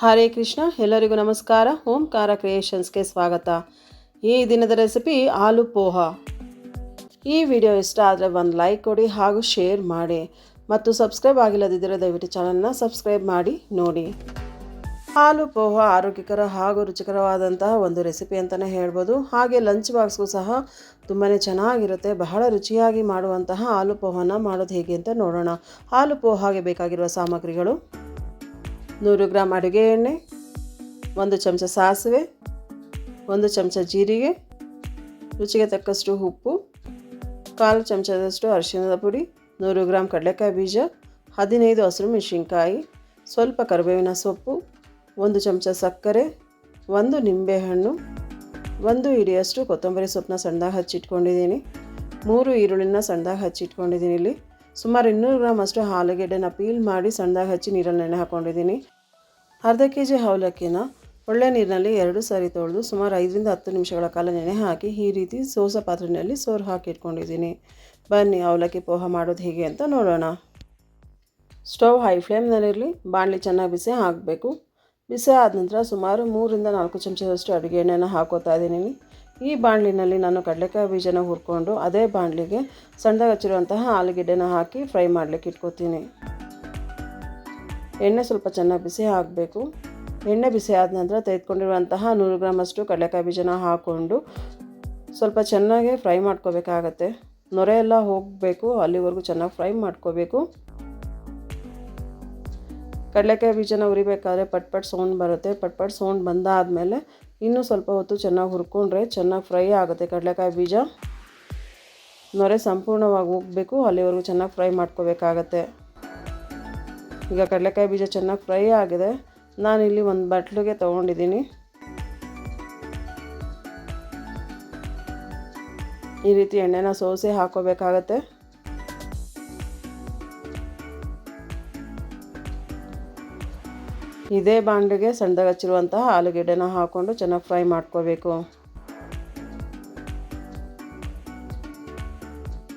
ಹರೇ ಕೃಷ್ಣ, ಎಲ್ಲರಿಗೂ ನಮಸ್ಕಾರ. ಓಂಕಾರ ಕ್ರಿಯೇಷನ್ಸ್ಗೆ ಸ್ವಾಗತ. ಈ ದಿನದ ರೆಸಿಪಿ ಆಲೂ ಪೋಹ. ಈ ವಿಡಿಯೋ ಇಷ್ಟ ಆದರೆ ಒಂದು ಲೈಕ್ ಕೊಡಿ ಹಾಗೂ ಶೇರ್ ಮಾಡಿ. ಮತ್ತು ಸಬ್ಸ್ಕ್ರೈಬ್ ಆಗಿಲ್ಲದಿದ್ದರೆ ದಯವಿಟ್ಟು ಚಾನಲ್ನ ಸಬ್ಸ್ಕ್ರೈಬ್ ಮಾಡಿ, ನೋಡಿ. ಹಾಲು ಪೋಹ ಆರೋಗ್ಯಕರ ಹಾಗೂ ರುಚಿಕರವಾದಂತಹ ಒಂದು ರೆಸಿಪಿ ಅಂತಲೇ ಹೇಳ್ಬೋದು. ಹಾಗೆ ಲಂಚ್ ಬಾಕ್ಸ್ಗೂ ಸಹ ತುಂಬಾ ಚೆನ್ನಾಗಿರುತ್ತೆ. ಬಹಳ ರುಚಿಯಾಗಿ ಮಾಡುವಂತಹ ಆಲೂ ಪೋಹನ ಮಾಡೋದು ಹೇಗೆ ಅಂತ ನೋಡೋಣ. ಹಾಲು ಪೋಹಾಗೆ ಬೇಕಾಗಿರುವ ಸಾಮಗ್ರಿಗಳು. ನೂರು ಗ್ರಾಮ್ ಅಡುಗೆ ಎಣ್ಣೆ, ಒಂದು ಚಮಚ ಸಾಸಿವೆ, ಒಂದು ಚಮಚ ಜೀರಿಗೆ, ರುಚಿಗೆ ತಕ್ಕಷ್ಟು ಉಪ್ಪು, ಕಾಲು ಚಮಚದಷ್ಟು ಅರಿಶಿಣದ ಪುಡಿ, ನೂರು ಗ್ರಾಮ್ ಕಡಲೆಕಾಯಿ ಬೀಜ, ಹದಿನೈದು ಹಸಿರು ಮೆಣಸಿನ್ಕಾಯಿ, ಸ್ವಲ್ಪ ಕರಿಬೇವಿನ ಸೊಪ್ಪು, ಒಂದು ಚಮಚ ಸಕ್ಕರೆ, ಒಂದು ನಿಂಬೆಹಣ್ಣು, ಒಂದು ಹಿಡಿಯಷ್ಟು ಕೊತ್ತಂಬರಿ ಸೊಪ್ಪನ್ನ ಸಣ್ಣದಾಗಿ ಹಚ್ಚಿಟ್ಕೊಂಡಿದ್ದೀನಿ. ಮೂರು ಈರುಳ್ಳಿನ ಸಣ್ಣದಾಗಿ ಹಚ್ಚಿಟ್ಕೊಂಡಿದ್ದೀನಿ ಇಲ್ಲಿ. ಸುಮಾರು ಇನ್ನೂರು ಗ್ರಾಮ್ ಅಷ್ಟು ಆಲೂಗೆಡ್ಡೆನ ಪೀಲ್ ಮಾಡಿ ಸಣ್ಣದಾಗಿ ಹಚ್ಚಿ ನೀರಲ್ಲಿ ನೆನೆ ಹಾಕ್ಕೊಂಡಿದ್ದೀನಿ ಅರ್ಧ ಕೆ ಜಿ ಅವಲಕ್ಕಿನ ಒಳ್ಳೆ ನೀರಿನಲ್ಲಿ ಎರಡು ಸಾರಿ ತೊಳೆದು ಸುಮಾರು ಐದರಿಂದ ಹತ್ತು ನಿಮಿಷಗಳ ಕಾಲ ನೆನೆ ಹಾಕಿ ಈ ರೀತಿ ಸೋಸ ಪಾತ್ರೆಯಲ್ಲಿ ಸೋರು ಹಾಕಿ ಇಟ್ಕೊಂಡಿದ್ದೀನಿ. ಬನ್ನಿ ಅವಲಕ್ಕಿ ಪೋಹ ಮಾಡೋದು ಹೇಗೆ ಅಂತ ನೋಡೋಣ. ಸ್ಟವ್ ಹೈ ಫ್ಲೇಮ್ನಲ್ಲಿರಲಿ, ಬಾಣಲಿ ಚೆನ್ನಾಗಿ ಬಿಸಿ ಹಾಕಬೇಕು ಬಿಸಿ ಆದ ನಂತರ ಸುಮಾರು ಮೂರಿಂದ ನಾಲ್ಕು ಚಮಚದಷ್ಟು ಅಡುಗೆ ಎಣ್ಣೆನ ಹಾಕೋತಾ ಇದ್ದೀನಿ. ಈ ಬಾಣಲಿನಲ್ಲಿ ನಾನು ಕಡಲೆಕಾಯಿ ಬೀಜನ ಹುರ್ಕೊಂಡು ಅದೇ ಬಾಣಲಿಗೆ ಸಣ್ಣದಾಗಿ ಹಚ್ಚಿರುವಂತಹ ಆಲೂಗೆಡ್ಡೆನ ಹಾಕಿ ಫ್ರೈ ಮಾಡಲಿಕ್ಕೆ ಇಟ್ಕೋತೀನಿ. ಎಣ್ಣೆ ಸ್ವಲ್ಪ ಚೆನ್ನಾಗಿ ಬಿಸಿ ಹಾಕಬೇಕು ಎಣ್ಣೆ ಬಿಸಿ ಆದ ನಂತರ ತೆಗೆದುಕೊಂಡಿರುವಂತಹ ನೂರು ಗ್ರಾಮಷ್ಟು ಕಡಲೆಕಾಯಿ ಬೀಜನ ಹಾಕ್ಕೊಂಡು ಸ್ವಲ್ಪ ಚೆನ್ನಾಗಿ ಫ್ರೈ ಮಾಡ್ಕೋಬೇಕಾಗತ್ತೆ. ನೊರೆ ಎಲ್ಲ ಹೋಗಬೇಕು, ಅಲ್ಲಿವರೆಗೂ ಚೆನ್ನಾಗಿ ಫ್ರೈ ಮಾಡ್ಕೋಬೇಕು. ಕಡಲೆಕಾಯಿ ಬೀಜನ ಹುರಿಬೇಕಾದ್ರೆ ಪಟ್ ಪಟ್ ಸೌಂಡ್ ಬರುತ್ತೆ. ಪಟ್ ಪಟ್ ಸೌಂಡ್ ಬಂದಾದಮೇಲೆ ಇನ್ನೂ ಸ್ವಲ್ಪ ಹೊತ್ತು ಚೆನ್ನಾಗಿ ಹುರ್ಕೊಂಡ್ರೆ ಚೆನ್ನಾಗಿ ಫ್ರೈ ಆಗುತ್ತೆ ಕಡಲೆಕಾಯಿ ಬೀಜ. ನೊರೆ ಸಂಪೂರ್ಣವಾಗಿ ಹೋಗಬೇಕು ಅಲ್ಲಿವರೆಗೂ ಚೆನ್ನಾಗಿ ಫ್ರೈ ಮಾಡ್ಕೋಬೇಕಾಗತ್ತೆ. ಈಗ ಕಡಲೆಕಾಯಿ ಬೀಜ ಚೆನ್ನಾಗಿ ಫ್ರೈ ಆಗಿದೆ. ನಾನಿಲ್ಲಿ ಒಂದು ಬಟ್ಲಿಗೆ ತೊಗೊಂಡಿದ್ದೀನಿ. ಈ ರೀತಿ ಎಣ್ಣೆನ ಸೋಸಿ ಹಾಕೋಬೇಕಾಗತ್ತೆ. ಇದೇ ಬಾಂಡಿಗೆ ಸಣ್ಣದಾಗಿ ಹಚ್ಚಿರುವಂತಹ ಆಲೂಗೆಡ್ಡೆನ ಹಾಕ್ಕೊಂಡು ಚೆನ್ನಾಗಿ ಫ್ರೈ ಮಾಡ್ಕೋಬೇಕು.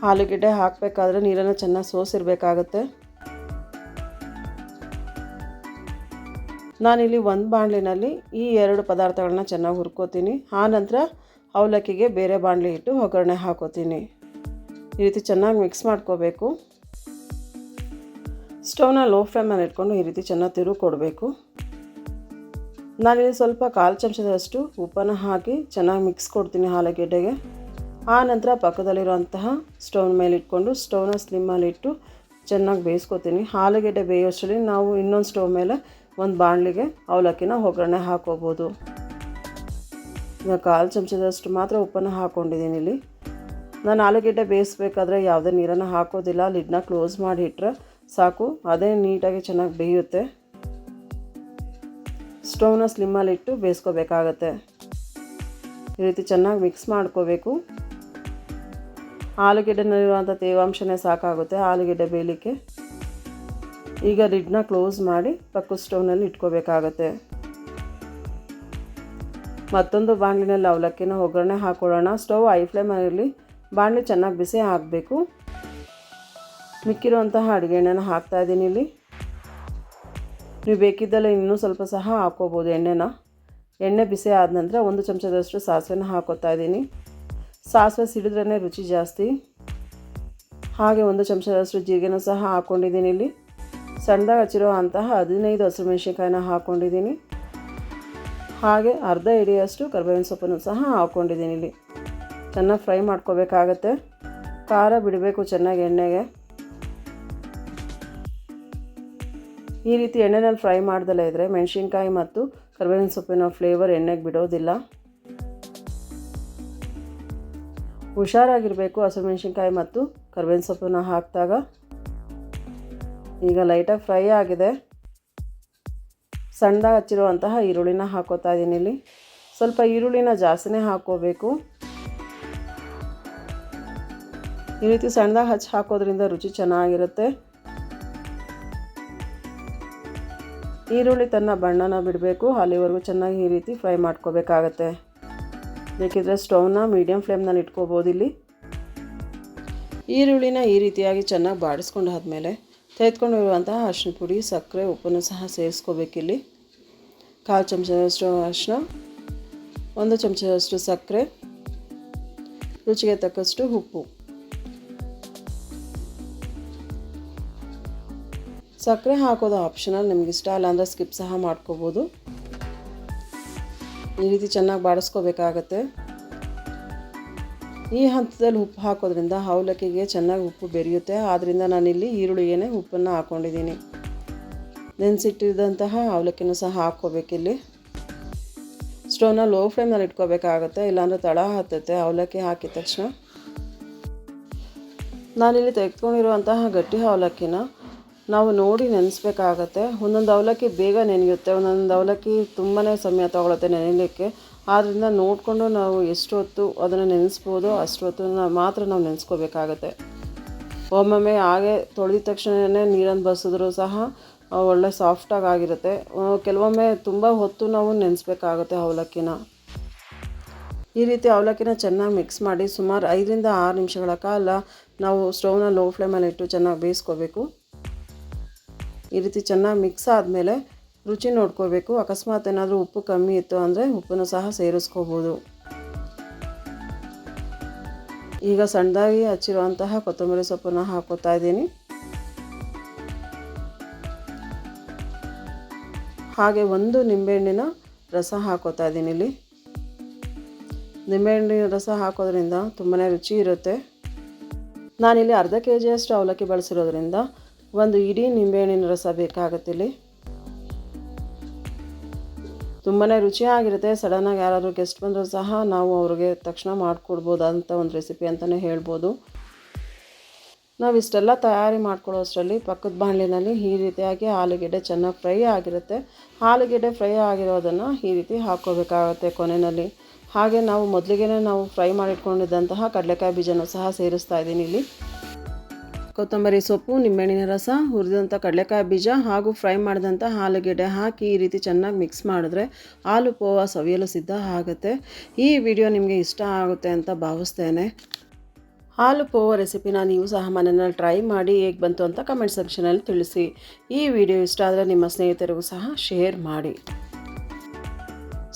ಆಲೂಗೆಡ್ಡೆ ಹಾಕಬೇಕಾದ್ರೆ ನೀರನ್ನು ಚೆನ್ನಾಗಿ ಸೋಸಿರಬೇಕಾಗತ್ತೆ. ನಾನಿಲ್ಲಿ ಒಂದು ಬಾಣಲಿನಲ್ಲಿ ಈ ಎರಡು ಪದಾರ್ಥಗಳನ್ನ ಚೆನ್ನಾಗಿ ಹುರ್ಕೋತೀನಿ. ನಂತರ ಅವಲಕ್ಕಿಗೆ ಬೇರೆ ಬಾಣಲಿ ಇಟ್ಟು ಒಗ್ಗರಣೆ ಹಾಕೋತೀನಿ. ಈ ರೀತಿ ಚೆನ್ನಾಗಿ ಮಿಕ್ಸ್ ಮಾಡ್ಕೋಬೇಕು. ಸ್ಟವ್ನ ಲೋ ಫ್ಲೇಮಲ್ಲಿ ಇಟ್ಕೊಂಡು ಈ ರೀತಿ ಚೆನ್ನಾಗಿ ತಿರುವು ಕೊಡಬೇಕು. ನಾನಿಲ್ಲಿ ಸ್ವಲ್ಪ ಕಾಲು ಚಮಚದಷ್ಟು ಉಪ್ಪನ್ನು ಹಾಕಿ ಚೆನ್ನಾಗಿ ಮಿಕ್ಸ್ ಕೊಡ್ತೀನಿ ಆಲೂಗೆಡ್ಡೆಗೆ ಆ ನಂತರ ಪಕ್ಕದಲ್ಲಿರುವಂತಹ ಸ್ಟವ್ನ ಮೇಲೆ ಇಟ್ಕೊಂಡು ಸ್ಟವ್ನ ಸ್ಲಿಮ್ಮಲ್ಲಿ ಇಟ್ಟು ಚೆನ್ನಾಗಿ ಬೇಯಿಸ್ಕೊತೀನಿ. ಆಲೂಗೆಡ್ಡೆ ಬೇಯೋಷ್ಟರಲ್ಲಿ ನಾವು ಇನ್ನೊಂದು ಸ್ಟವ್ ಮೇಲೆ ಒಂದು ಬಾಣಲಿಗೆ ಅವಲಕ್ಕಿನ ಒಗ್ಗರಣೆ ಹಾಕೋಬೋದು ಈಗ ಕಾಲು ಚಮಚದಷ್ಟು ಮಾತ್ರ ಉಪ್ಪನ್ನು ಹಾಕ್ಕೊಂಡಿದ್ದೀನಿ ಇಲ್ಲಿ. ನಾನು ಆಲೂಗೆಡ್ಡೆ ಬೇಯಿಸ್ಬೇಕಾದ್ರೆ ಯಾವುದೇ ನೀರನ್ನು ಹಾಕೋದಿಲ್ಲ. ಲಿಡ್ನ ಕ್ಲೋಸ್ ಮಾಡಿ ಇಟ್ಟರೆ ಸಾಕು. ಅದೇ ನೀಟಾಗಿ ಚೆನ್ನಾಗಿ ಬೇಯುತ್ತೆ. ಸ್ಟೌವ್ನ ಸ್ಲಿಮ್ಮಲ್ಲಿ ಇಟ್ಟು ಬೇಯಿಸ್ಕೋಬೇಕಾಗತ್ತೆ. ಈ ರೀತಿ ಚೆನ್ನಾಗಿ ಮಿಕ್ಸ್ ಮಾಡ್ಕೋಬೇಕು. ಆಲೂಗೆಡ್ಡೆನಲ್ಲಿರುವಂಥ ತೇವಾಂಶನೇ ಸಾಕಾಗುತ್ತೆ ಆಲೂಗೆಡ್ಡೆ ಬೇಯಲಿಕ್ಕೆ. ಈಗ ಲಿಡ್ನ ಕ್ಲೋಸ್ ಮಾಡಿ ಪಕ್ಕದ ಸ್ಟೌವ್ನಲ್ಲಿ ಇಟ್ಕೋಬೇಕಾಗತ್ತೆ. ಮತ್ತೊಂದು ಬಾಣಲಿನಲ್ಲಿ ಅವಲಕ್ಕಿನ ಒಗ್ಗರಣೆ ಹಾಕೊಳ್ಳೋಣ. ಸ್ಟವ್ ಐ ಫ್ಲೇಮಲ್ಲಿ ಬಾಣಲಿ ಚೆನ್ನಾಗಿ ಬಿಸಿ ಹಾಕಬೇಕು ಮಿಕ್ಕಿರುವಂತಹ ಅಡುಗೆ ಎಣ್ಣೆನ ಹಾಕ್ತಾ ಇದ್ದೀನಿ ಇಲ್ಲಿ. ನೀವು ಬೇಕಿದ್ದಲ್ಲ ಇನ್ನೂ ಸ್ವಲ್ಪ ಸಹ ಹಾಕ್ಕೋಬೋದು ಎಣ್ಣೆನ. ಎಣ್ಣೆ ಬಿಸಿ ಆದ ನಂತರ ಒಂದು ಚಮಚದಷ್ಟು ಸಾಸಿವೆನ ಹಾಕೋತಾ ಇದ್ದೀನಿ. ಸಾಸಿವೆ ಸಿಡಿದ್ರೇ ರುಚಿ ಜಾಸ್ತಿ. ಹಾಗೆ ಒಂದು ಚಮಚದಷ್ಟು ಜೀರಿಗೆನೂ ಸಹ ಹಾಕ್ಕೊಂಡಿದ್ದೀನಿ ಇಲ್ಲಿ. ಸಣ್ಣದಾಗಿ ಹಚ್ಚಿರೋ ಅಂತಹ ಹದಿನೈದು ಹಸಿರು ಮೆಣಸಿನ್ಕಾಯಿನ ಹಾಕ್ಕೊಂಡಿದ್ದೀನಿ ಹಾಗೆ ಅರ್ಧ ಇಡಿಯಷ್ಟು ಕರ್ಬೇವಿನ ಸೊಪ್ಪನ್ನು ಸಹ ಹಾಕ್ಕೊಂಡಿದ್ದೀನಿ ಇಲ್ಲಿ. ಚೆನ್ನಾಗಿ ಫ್ರೈ ಮಾಡ್ಕೋಬೇಕಾಗತ್ತೆ. ಖಾರ ಬಿಡಬೇಕು ಚೆನ್ನಾಗಿ ಎಣ್ಣೆಗೆ. ಈ ರೀತಿ ಎಣ್ಣೆನಲ್ಲಿ ಫ್ರೈ ಮಾಡ್ದಲೇ ಇದ್ದರೆ ಮೆಣಸಿನ್ಕಾಯಿ ಮತ್ತು ಕರ್ಬೇವಿನ ಸೊಪ್ಪಿನ ಫ್ಲೇವರ್ ಎಣ್ಣೆಗೆ ಬಿಡೋದಿಲ್ಲ. ಹುಷಾರಾಗಿರಬೇಕು ಹಸಿಮೆಣ್ಸಿನ್ಕಾಯಿ ಮತ್ತು ಕರ್ಬೇವಿನ ಸೊಪ್ಪನ್ನ ಹಾಕಿದಾಗ. ಈಗ ಲೈಟಾಗಿ ಫ್ರೈ ಆಗಿದೆ. ಸಣ್ಣದಾಗಿ ಹಚ್ಚಿರುವಂತಹ ಈರುಳ್ಳಿನ ಹಾಕೋತಾ ಇದ್ದೀನಿ ಇಲ್ಲಿ. ಸ್ವಲ್ಪ ಈರುಳ್ಳಿನ ಜಾಸ್ತಿನೇ ಹಾಕೋಬೇಕು. ಈ ರೀತಿ ಸಣ್ಣದಾಗಿ ಹಚ್ಚಿ ಹಾಕೋದ್ರಿಂದ ರುಚಿ ಚೆನ್ನಾಗಿರುತ್ತೆ. ಈರುಳ್ಳಿ ತನ್ನ ಬಣ್ಣನ ಬಿಡಬೇಕು. ಅಲ್ಲಿವರೆಗೂ ಚೆನ್ನಾಗಿ ಈ ರೀತಿ ಫ್ರೈ ಮಾಡ್ಕೋಬೇಕಾಗತ್ತೆ. ಬೇಕಿದ್ರೆ ಸ್ಟೌವ್ನ ಮೀಡಿಯಮ್ ಫ್ಲೇಮ್ನಲ್ಲಿ ಇಟ್ಕೋಬೋದು ಇಲ್ಲಿ. ಈರುಳ್ಳಿನ ಈ ರೀತಿಯಾಗಿ ಚೆನ್ನಾಗಿ ಬಾಡಿಸ್ಕೊಂಡು ಆದಮೇಲೆ ತೆಗೆದುಕೊಂಡಿರುವಂತಹ ಅರಿಶಿನ ಪುಡಿ, ಸಕ್ಕರೆ, ಉಪ್ಪನ್ನು ಸಹ ಸೇರಿಸ್ಕೋಬೇಕಿಲ್ಲಿ. ಕಾಲು ಚಮಚದಷ್ಟು ಅರಿಶಿನ ಒಂದು ಚಮಚದಷ್ಟು ಸಕ್ಕರೆ, ರುಚಿಗೆ ತಕ್ಕಷ್ಟು ಉಪ್ಪು. ಸಕ್ಕರೆ ಹಾಕೋದು ಆಪ್ಷನಲ್ ನಿಮ್ಗೆ ಇಷ್ಟ ಇಲ್ಲ ಅಂದರೆ ಸ್ಕಿಪ್ ಸಹ ಮಾಡ್ಕೋಬೋದು. ಈ ರೀತಿ ಚೆನ್ನಾಗಿ ಬಾಡಿಸ್ಕೋಬೇಕಾಗತ್ತೆ. ಈ ಹಂತದಲ್ಲಿ ಉಪ್ಪು ಹಾಕೋದ್ರಿಂದ ಅವಲಕ್ಕಿಗೆ ಚೆನ್ನಾಗಿ ಉಪ್ಪು ಬೆರೆಯುತ್ತೆ. ಆದ್ದರಿಂದ ನಾನಿಲ್ಲಿ ಈರುಳ್ಳಿಗೆ ಉಪ್ಪನ್ನು ಹಾಕ್ಕೊಂಡಿದ್ದೀನಿ ನೆನೆಸಿಟ್ಟಿದ್ದಂತಹ ಅವಲಕ್ಕಿನೂ ಸಹ ಹಾಕ್ಕೋಬೇಕಿಲ್ಲಿ ಸ್ಟೋವ್ನ ಲೋ ಫ್ಲೇಮ್ನಲ್ಲಿ ಇಟ್ಕೋಬೇಕಾಗತ್ತೆ. ಇಲ್ಲಾಂದರೆ ತಳ ಹತ್ತುತ್ತೆ ಅವಲಕ್ಕಿ ಹಾಕಿದ ತಕ್ಷಣ. ನಾನಿಲ್ಲಿ ತೆಗೆದುಕೊಂಡಿರುವಂತಹ ಗಟ್ಟಿ ಅವಲಕ್ಕಿನ ನಾವು ನೋಡಿ ನೆನೆಸ್ಬೇಕಾಗತ್ತೆ. ಒಂದೊಂದು ಅವಲಕ್ಕಿ ಬೇಗ ನೆನೆಯುತ್ತೆ, ಒಂದೊಂದು ಅವಲಕ್ಕಿ ತುಂಬಾ ಸಮಯ ತೊಗೊಳುತ್ತೆ ನೆನೆಯಲಿಕ್ಕೆ ಆದ್ದರಿಂದ ನೋಡಿಕೊಂಡು ನಾವು ಎಷ್ಟು ಹೊತ್ತು ಅದನ್ನು ನೆನೆಸ್ಬೋದು ಅಷ್ಟು ಹೊತ್ತು ಮಾತ್ರ ನಾವು ನೆನೆಸ್ಕೋಬೇಕಾಗತ್ತೆ. ಒಮ್ಮೊಮ್ಮೆ ಹಾಗೆ ತೊಳೆದ ತಕ್ಷಣವೇ ನೀರನ್ನು ಬಸಿದ್ರು ಸಹ ಒಳ್ಳೆ ಸಾಫ್ಟಾಗಿ ಆಗಿರುತ್ತೆ. ಕೆಲವೊಮ್ಮೆ ತುಂಬ ಹೊತ್ತು ನಾವು ನೆನೆಸ್ಬೇಕಾಗುತ್ತೆ ಅವಲಕ್ಕಿನ. ಈ ರೀತಿ ಅವಲಕ್ಕಿನ ಚೆನ್ನಾಗಿ ಮಿಕ್ಸ್ ಮಾಡಿ ಸುಮಾರು ಐದರಿಂದ ಆರು ನಿಮಿಷಗಳ ಕಾಲ ನಾವು ಸ್ಟೌವ್ನ ಲೋ ಫ್ಲೇಮಲ್ಲಿಟ್ಟು ಚೆನ್ನಾಗಿ ಬೇಯಿಸ್ಕೋಬೇಕು. ಈ ರೀತಿ ಚೆನ್ನಾಗಿ ಮಿಕ್ಸ್ ಆದಮೇಲೆ ರುಚಿ ನೋಡ್ಕೋಬೇಕು. ಅಕಸ್ಮಾತ್ ಏನಾದರೂ ಉಪ್ಪು ಕಮ್ಮಿ ಇತ್ತು ಅಂದರೆ ಉಪ್ಪನ್ನು ಸಹ ಸೇರಿಸ್ಕೋಬೋದು. ಈಗ ಸಣ್ಣದಾಗಿ ಹಚ್ಚಿರುವಂತಹ ಕೊತ್ತಂಬರಿ ಸೊಪ್ಪನ್ನ ಹಾಕೋತಾ ಇದ್ದೀನಿ. ಹಾಗೆ ಒಂದು ನಿಂಬೆಹಣ್ಣಿನ ರಸ ಹಾಕೋತಾ ಇದ್ದೀನಿ ಇಲ್ಲಿ. ನಿಂಬೆಹಣ್ಣಿನ ರಸ ಹಾಕೋದ್ರಿಂದ ತುಂಬಾ ರುಚಿ ಇರುತ್ತೆ. ನಾನಿಲ್ಲಿ ಅರ್ಧ ಕೆ ಜಿಯಷ್ಟು ಅವಲಕ್ಕಿ ಬಳಸಿರೋದ್ರಿಂದ ಒಂದು ಇಡೀ ನಿಂಬೆಹಣ್ಣಿನ ರಸ ಬೇಕಾಗುತ್ತೆ ಇಲ್ಲಿ ತುಂಬಾ ರುಚಿಯಾಗಿರುತ್ತೆ ಸಡನ್ನಾಗಿ ಯಾರಾದರೂ ಗೆಸ್ಟ್ ಬಂದರೂ ಸಹ ನಾವು ಅವ್ರಿಗೆ ತಕ್ಷಣ ಮಾಡಿಕೊಡ್ಬೋದಂಥ ಒಂದು ರೆಸಿಪಿ ಅಂತಲೇ ಹೇಳ್ಬೋದು. ನಾವು ಇಷ್ಟೆಲ್ಲ ತಯಾರಿ ಮಾಡ್ಕೊಳ್ಳೋ ಅಷ್ಟರಲ್ಲಿ ಪಕ್ಕದ ಬಾಣಲಿನಲ್ಲಿ ಈ ರೀತಿಯಾಗಿ ಆಲೂಗೆಡ್ಡೆ ಚೆನ್ನಾಗಿ ಫ್ರೈ ಆಗಿರುತ್ತೆ. ಆಲೂಗೆಡ್ಡೆ ಫ್ರೈ ಆಗಿರೋದನ್ನು ಈ ರೀತಿ ಹಾಕ್ಕೋಬೇಕಾಗುತ್ತೆ ಕೊನೆಯಲ್ಲಿ. ಹಾಗೆ ನಾವು ಮೊದಲಿಗೆ ನಾವು ಫ್ರೈ ಮಾಡಿಟ್ಕೊಂಡಿದ್ದಂತಹ ಕಡಲೆಕಾಯಿ ಬೀಜನೂ ಸಹ ಸೇರಿಸ್ತಾ ಇದ್ದೀನಿ ಇಲ್ಲಿ. ಕೊತ್ತಂಬರಿ ಸೊಪ್ಪು, ನಿಂಬೆಹಣ್ಣಿನ ರಸ ಹುರಿದಂಥ ಕಡಲೆಕಾಯಿ ಬೀಜ ಹಾಗೂ ಫ್ರೈ ಮಾಡಿದಂಥ ಆಲೂಗೆಡ್ಡೆ ಹಾಕಿ ಈ ರೀತಿ ಚೆನ್ನಾಗಿ ಮಿಕ್ಸ್ ಮಾಡಿದ್ರೆ ಹಾಲು ಪೋವಾ ಸವಿಯಲು ಸಿದ್ಧ ಆಗುತ್ತೆ. ಈ ವಿಡಿಯೋ ನಿಮಗೆ ಇಷ್ಟ ಆಗುತ್ತೆ ಅಂತ ಭಾವಿಸ್ತೇನೆ. ಹಾಲು ಪೋವ ರೆಸಿಪಿನ ನೀವು ಸಹ ಮನೆಯಲ್ಲಿ ಟ್ರೈ ಮಾಡಿ ಹೇಗೆ ಬಂತು ಅಂತ ಕಮೆಂಟ್ ಸೆಕ್ಷನಲ್ಲಿ ತಿಳಿಸಿ. ಈ ವಿಡಿಯೋ ಇಷ್ಟ ಆದರೆ ನಿಮ್ಮ ಸ್ನೇಹಿತರಿಗೂ ಸಹ ಶೇರ್ ಮಾಡಿ.